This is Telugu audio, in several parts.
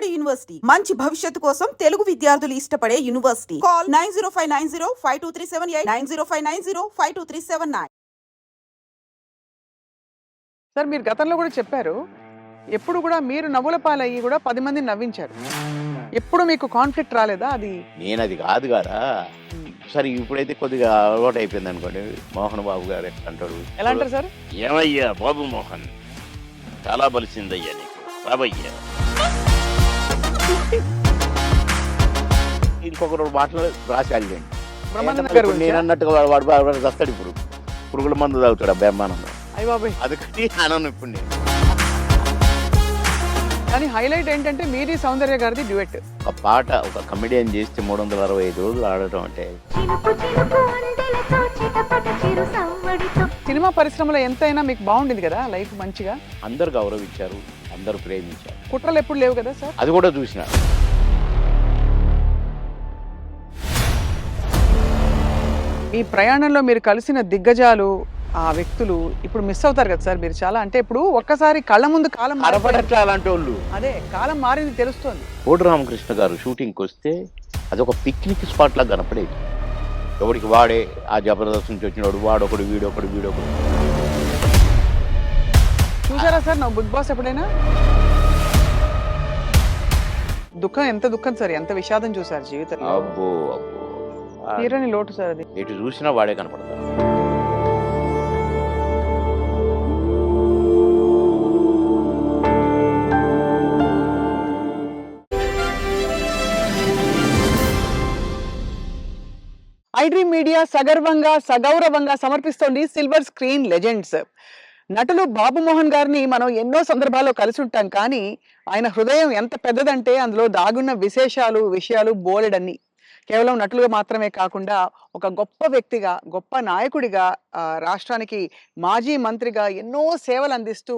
కాకినాడ యూనివర్సిటీ. మంచి భవిష్యత్తు కోసం తెలుగు విద్యార్థులు ఇష్టపడే university. Call nine zero five nine zero five two three seven eight nine zero five nine zero five two three seven nine. Sir మీరు గతంలో కూడా చెప్పారు ఎప్పుడు కూడా మీరు నవ్వుల పాలయ్యి కూడా పది మందిని నవ్వించారు. ఎప్పుడు మీకు కాన్ఫ్లిక్ట్ రాలేదా అది? నేను అది కాదు కదా సరే ఇప్పుడైతే కొద్దిగా అలవాటు అయిపోయింది అనుకోండి. మోహన్ బాబు గారు ఎట్లా అంటాడు ఎలా అంటారు సార్? ఏమయ్యా బాబు మోహన్? చాలా బలిసిందయ్యా నీకు. ఇంకొకరు మాటలు రాసి గారు నేను అన్నట్టుగా వాడు వస్తాడు ఇప్పుడు. పురుగుల మందు తాగుతాడు అబ్బాయి అయ్య బాబాయ్. అందుకని అనను ఇప్పుడు నేను. కానీ హైలైట్ ఏంటంటే మీది సౌందర్య గారిది డ్యూయట్. ఒక పాట ఒక కమెడియన్ చేస్తే మూడు వందల అరవై ఐదు రోజులు ఆడటం అంటే. సినిమా పరిశ్రమలో ఎంతైనా మీకు బాగుండేది కదా లైఫ్ మంచిగా? అందరు గౌరవించారు అందరూ ప్రేమించారు. కుట్రలు ఎప్పుడు లేవు కదా సార్? అది కూడా చూసిన. మీ ప్రయాణంలో మీరు కలిసిన దిగ్గజాలు ఆ వ్యక్తులు ఇప్పుడు మిస్ అవుతారు కదా సార్ మీరు చాలా. అంటే ఇప్పుడు ఒక్కసారి కళ్ళ ముందు కాలం అలాంటి వాళ్ళు అదే కాలం మారింది తెలుస్తోంది. కోటి రామకృష్ణ గారు షూటింగ్కి వస్తే అది ఒక పిక్నిక్ స్పాట్ లాగా కనపడేది. ఎవరికి వాడే ఆ జబర్దస్త్ నుంచి వచ్చినవాడు వాడొకడు వీడొకడు వీడొకడు. చూసారా సార్ నా బిగ్ బాస్ ఎప్పుడైనా? దుఃఖం ఎంత దుఃఖం సార్? ఎంత విషాదం చూసారు జీవితంలో? అబ్బో అబ్బో. ఆ, తీరని లోటు సార్ అది. ఎటు చూసినా వాడే కనపడతాడు. ఐడ్రీమ్ మీడియా సగర్వంగా సగౌరవంగా సమర్పిస్తోంది సిల్వర్ స్క్రీన్ లెజెండ్స్. నటులు బాబుమోహన్ గారిని మనం ఎన్నో సందర్భాల్లో కలిసి ఉంటాం కానీ ఆయన హృదయం ఎంత పెద్దదంటే అందులో దాగున్న విశేషాలు విషయాలు బోలెడన్ని. కేవలం నటులుగా మాత్రమే కాకుండా ఒక గొప్ప వ్యక్తిగా గొప్ప నాయకుడిగా రాష్ట్రానికి మాజీ మంత్రిగా ఎన్నో సేవలు అందిస్తూ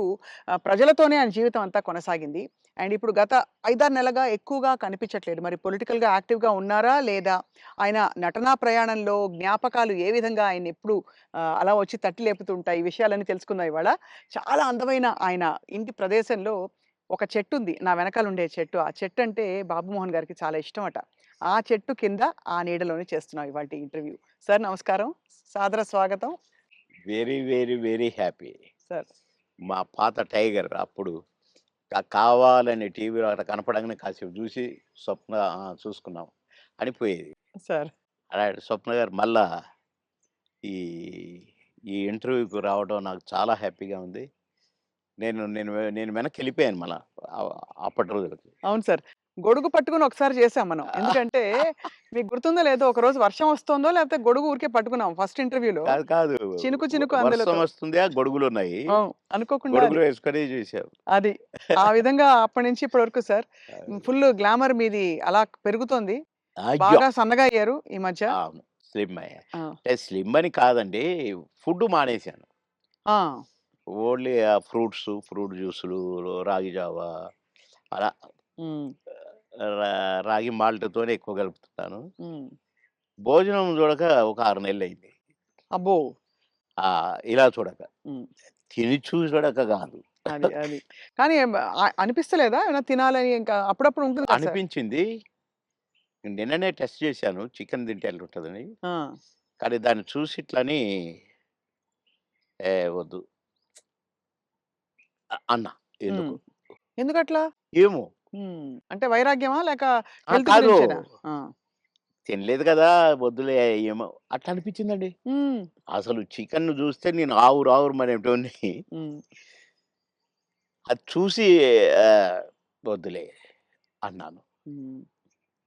ప్రజలతోనే ఆయన జీవితం అంతా కొనసాగింది. అండ్ ఇప్పుడు గత ఐదారు నెలగా ఎక్కువగా కనిపించట్లేదు. మరి పొలిటికల్గా యాక్టివ్గా ఉన్నారా? లేదా ఆయన నటనా ప్రయాణంలో జ్ఞాపకాలు ఏ విధంగా ఆయన ఎప్పుడు అలా వచ్చి తట్టి లేపుతుంటాయి? ఈ విషయాలన్నీ తెలుసుకుందాం ఇవాళ. చాలా అందమైన ఆయన ఇంటి ప్రదేశంలో ఒక చెట్టు ఉంది. నా వెనకాల ఉండే చెట్టు. ఆ చెట్టు అంటే బాబుమోహన్ గారికి చాలా ఇష్టం అట ఆ చెట్టు కింద ఆ నీడలోనే చేస్తున్నాం ఇవాళ ఇంటర్వ్యూ. సార్ నమస్కారం. సాదర స్వాగతం. Very very very happy. Sir. మా పాత టైగర్ అప్పుడు కావాలని టీవీలో అక్కడ కనపడంగానే కాసేపు చూసి స్వప్న ఆ, చూసుకున్నాం. అనిపోయేది. సార్. అలాంటి స్వప్న గారు మళ్ళా ఈ ఈ ఇంటర్వ్యూకి రావడం నాకు చాలా హ్యాపీగా ఉంది. నేను నేను నేను వెనక్కి వెళ్ళిపోయాను మళ్ళా ఆ- అప్పటి రోజులకి. అవును సార్. గొడుగు పట్టుకుని ఒకసారి చేసాం మనం. ఎందుకంటే మీకు గుర్తుందో లేదో ఒక రోజు వర్షం వస్తుందో లేకపోతే గొడుగు ఊరికే పట్టుకున్నాం ఫస్ట్ ఇంటర్వ్యూలో. కాదు కాదు. చినుకు చినుకు అందులో వస్తుంది ఆ గొడుగులు ఉన్నాయి. అనుకోకుండా వేసుకొని అది. ఆ విధంగా అప్పటి నుంచి ఇప్పటి వరకు సార్ ఫుల్ గ్లామర్ మీది అలా పెరుగుతోంది. బాగా సన్నగా అయ్యారు ఈ మధ్య. స్లిమ్ అయ్యా. స్లిమ్ అని కాదండి ఫుడ్ మానేశాను. ఓన్లీ ఫ్రూట్స్ ఫ్రూట్ జ్యూసులు రాగి జావా అలా. రా- రాగి మాల్ట్తోనే ఎక్కువ కలుపుతున్నాను. ఉమ్. భోజనం చూడక ఒక ఆరు నెలలు అయింది అబ్బో! ఆ, ఇలా చూడక. ఉమ్, తిని చూడక కాదు. అది అది. కానీ ఏం- ఆ- అనిపిస్తలేదా? ఏమైనా తినాలని ఇంకా అప్పుడప్పుడు ఉంటుంది కదా సార్. అనిపించింది. నిన్ననే టెస్ట్ చేశాను. చికెన్ తింటే ఎలా ఉంటుందని. ఆ, కానీ దాన్ని చూసి ఇట్లని ఏ వద్దు. అ- అన్న. ఎందుకు ఉమ్. ఎందుకు? అట్లా ఏమో. అంటే వైరాగ్యమా? లేక ఆ, health కాదు. గురించేనా? ఆ, తినలేదు కదా! వద్దులే ఏమో అట్లా అనిపించిందండి. ఉమ్, అసలు చికెన్ చూస్తే నేను ఆవురు ఆవురు మరేటోని ఉమ్, అది చూసి ఆ, వద్దులే అన్నాను. ఉమ్.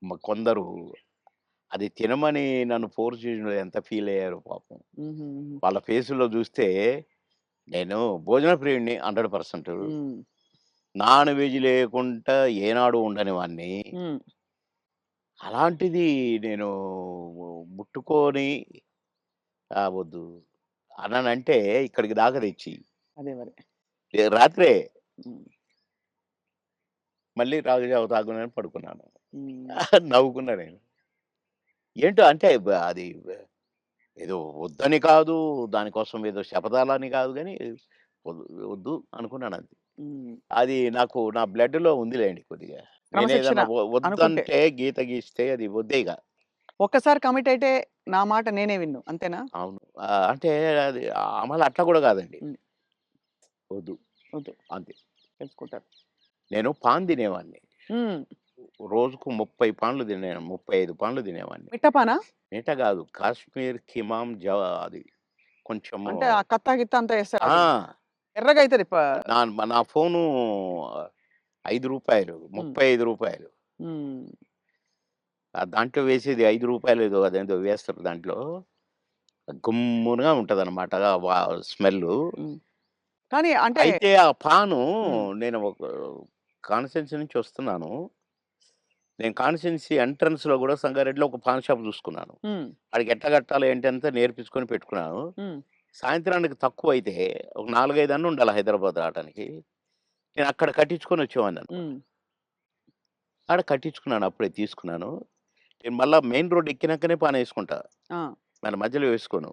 మ- కొందరు అది తినమని నన్ను ఫోర్స్ చేసిన ఎంత ఫీల్ అయ్యారు పాపం. ఉహు, వాళ్ళ ఫేసులో చూస్తే నేను భోజన ప్రియుడిని hundred percent. Um, non veg లేకుండా ఏనాడు ఉండని వాడిని ఉమ్. అలాంటిది నేను ముట్టుకొని ఆ, వద్దు అన్నానంటే ఇక్కడికి దాకా తెచ్చి. అదే మరి. ఏ- రాత్రే ఉమ్, మళ్ళీ రాగుజావ తాగునని పడుకున్నాను. ఉమ్. నవ్వుకున్నా నేను. ఏంటో అంటే బ- అది బ- ఏదో వద్దని కాదు దానికోసం ఏదో శపథాలని కాదు కానీ వద్దు వద్దు అనుకున్నాను అది. అది నాకు నా బ్లడ్లో ఉందిలేండి కొద్దిగా. క్రమశిక్షణ అనుకుంటే వద్దంటే గీత గీస్తే అది వద్దే ఇక. ఒక్కసారి కమిట్ అయితే నా మాట నేనే విన్ను అంతేనా? అవును. ఆ, అంటే అది అమలు అట్లా కూడా కాదండి. ఉమ్. వద్దు. వద్దు. అంతే. తెలుసుకుంటారు. నేను పాన్ తినేవాడిని. ఉమ్, రోజుకు ముప్పై పాన్లు తినేవాడిని ముప్పై ఐదు పాన్లు తినేవాడిని. మిట్టపానా నేట కాదు కాశ్మీర్ కిమాం జవా అది కొంచెం అంటే ఆ కత్తా గిత్త అంతా వేస్తారు ఆ. ఎర్రగా అవుతుంది నా నా ఫోను ఐదు రూపాయలు ముప్పై ఐదు రూపాయలు. ఆ దాంట్లో వేసేది ఐదు రూపాయలు ఏదో అదేందో వేస్తారు దాంట్లో. గుమ్ముగా ఉంటది అనమాట స్మెల్ కానీ అంటే అయితే ఆ పాను. నేను ఒక కాన్స్టెన్సీ నుంచి వస్తున్నాను. నేను కాన్స్టెన్సీ ఎంట్రన్స్లో కూడా సంగారెడ్డిలో ఒక పాన్ షాప్ చూసుకున్నాను. వాడికి ఎట్లా కట్టాలి ఏంటి అంతా నేర్పించుకొని పెట్టుకున్నాను. సాయంత్రానికి తక్కువ అయితే ఒక నాలుగైదు అన్న ఉండాలి హైదరాబాద్ రావడానికి నేను అక్కడ కట్టించుకొని వచ్చేవాడిని ఆడ కట్టించుకున్నాను అప్పుడే తీసుకున్నాను. నేను మళ్ళీ మెయిన్ రోడ్ ఎక్కినాకనే పాన్ వేసుకుంటా మన మధ్యలో వేసుకోను.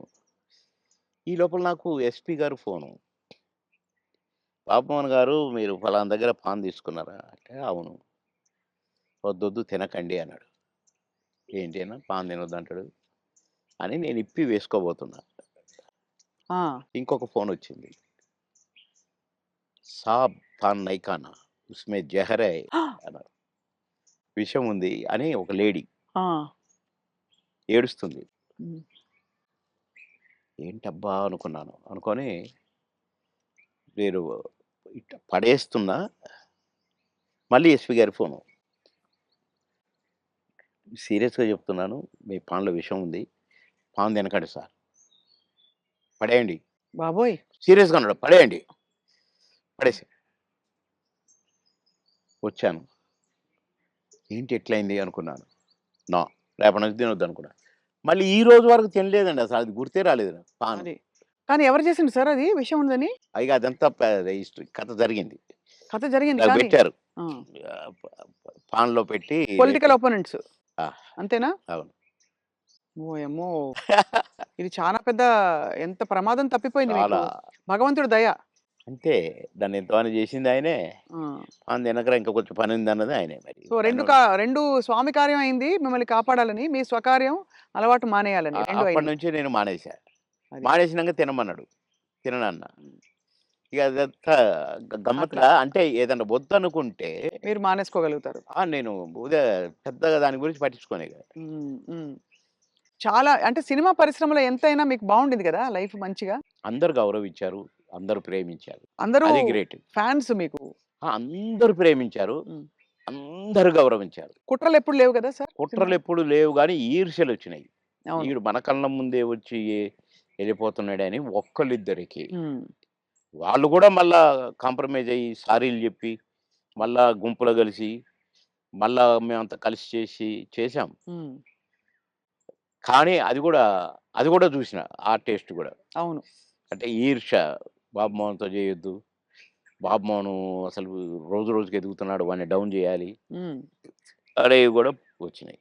ఈ లోపల నాకు ఎస్పీ గారు ఫోను. బాబుమోహన్ గారు మీరు ఫలానా దగ్గర పాన్ తీసుకున్నారా? అంటే అవును. వద్దొద్దు తినకండి అన్నాడు. ఏంటి అన్న పాన్ తినొద్దు అంటాడు అని నేను ఇప్పి వేసుకోబోతున్నా. ఆ, ఇంకొక ఫోన్ వచ్చింది సాబ్ పాన్ నైకానా ఉస్మే జహరే అన్నారు విషయం ఉంది అని ఒక లేడీ ఆ, ఏడుస్తుంది. ఉమ్, ఏంటబ్బా? అనుకున్నాను. అనుకొని నేను ఇట్ట పడేస్తున్నా. మళ్ళీ ఎస్పీ గారి ఫోను. సీరియస్గా చెప్తున్నాను. మీ పాన్లో విషయం ఉంది పాన్ తినకండి సార్. పడేయండి. బాబోయ్! సీరియస్గా ఉన్నాడు. పడేయండి. పడేసి. వచ్చాను. ఏంటి ఎట్లయింది అనుకున్నాను. నా రేపటి నుంచి తినొద్దు అనుకున్నా మళ్ళీ ఈ రోజు వరకు తినలేదండి అసలు. అది గుర్తే రాలేదు నాకు. పాన్. కానీ ఎవరు చేసిండు సార్ అది? విషయం ఉందని? అయిగా అదంతా హిస్టరీ. కథ జరిగింది. కథ జరిగింది నాకు పెట్టారు. ఆ, ప- ప- పాన్లో పెట్టి పొలిటికల్ ఒపోనెంట్స్. అంతేనా? అవును. ఓ ఏమో ఇది చాలా పెద్ద ఎంత ప్రమాదం తప్పిపోయింది మీకు. చాలా. భగవంతుడు దయ. అంతే దాన్ని ఎంతమంది చేసింది ఆయనే. పాన్ తినకరా ఇంకా కొంచెం పని ఉంది అన్నది ఆయనే మరి. సో రెండు కా రెండు స్వామి కార్యం అయింది. మిమ్మల్ని కాపాడాలని మీ స్వకార్యం అలవాటు మానేయాలని. ఆ- రెండు అప్పటి అయింది. నుంచి నేను మానేశా. అది. మానేసినాక తినమన్నాడు. తిననన్న. ఇక అదంతా గ- గమ్మత్తుగా అంటే ఏదన్నా వద్దు అనుకుంటే మీరు మానేసుకోగలుగుతారు. ఆ, నేను ఉదయం పెద్దగా దాని గురించి పట్టించుకోనే కదా. ఉమ్, ఉమ్. చాలా అంటే సినిమా పరిశ్రమలో ఎంతైనా మీకు బాగుండింది కదా లైఫ్ మంచిగా? అందరు గౌరవించారు అందరు ప్రేమించారు. అందరూ అది గ్రేట్. ఫ్యాన్స్ మీకు. అందరు ప్రేమించారు. అందరు గౌరవించారు. కుట్రలు ఎప్పుడు లేవు కదా సార్ కుట్రలు ఎప్పుడు లేవు కానీ ఈర్ష్యలు వచ్చినాయి ఈడు మన కళ్ళ ముందే వచ్చి వెళ్ళిపోతున్నాడని ఒక్కళ్ళిద్దరికి. వాళ్ళు కూడా మళ్ళా కాంప్రమైజ్ అయ్యి సారీలు చెప్పి మళ్ళా గుంపులో కలిసి మళ్ళా మేమంతా కలిసి చేసి చేసాం కానీ అది కూడా అది కూడా చూసిన ఆ టేస్ట్ కూడా. అవును. అంటే ఈర్ష బాబు మోహన్తో చేయొద్దు. బాబు మోహన్ అసలు రోజు రోజుకి ఎదుగుతున్నాడు వాడిని డౌన్ చేయాలి. అనేవి కూడా వచ్చినాయి.